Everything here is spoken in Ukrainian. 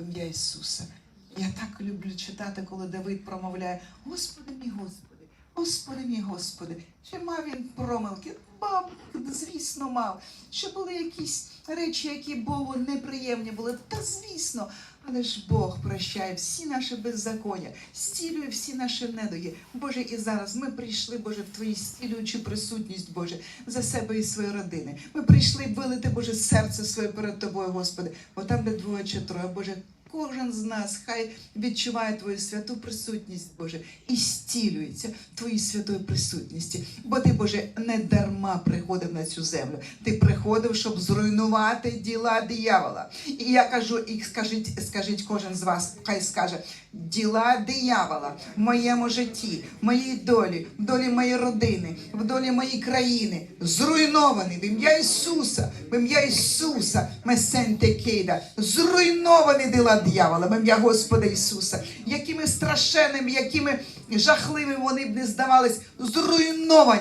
ім'я Ісуса. Я так люблю читати, коли Давид промовляє: Господи мій Господи, Господи мій Господи, чи мав він промилки? Мав, звісно, мав. Чи були якісь речі, які Богу неприємні були? Та звісно. Але ж Бог прощає всі наші беззаконня, стілює всі наші недуги. Боже, і зараз ми прийшли, Боже, в Твою стілюючу присутність, Боже, за себе і свої родини. Ми прийшли вилити, Боже, серце своє перед Тобою, Господи, бо там, де двоє чи троє, Боже. Кожен з нас хай відчуває Твою святу присутність, Боже, і стілюється Твоїй святої присутності. Бо ти, Боже, не дарма приходив на цю землю. Ти приходив, щоб зруйнувати діла диявола. І я кажу, і скажіть, скажіть кожен з вас, хай скаже, діла диявола в моєму житті, в моїй долі, в долі моєї родини, в долі моєї країни зруйновані в ім'я Ісуса, в ім'я Ісуса, Месенте Кейда, зруйновані дела дьявола, в ім'я Господа Ісуса, якими страшенними, якими жахливими вони б не здавались, зруйновані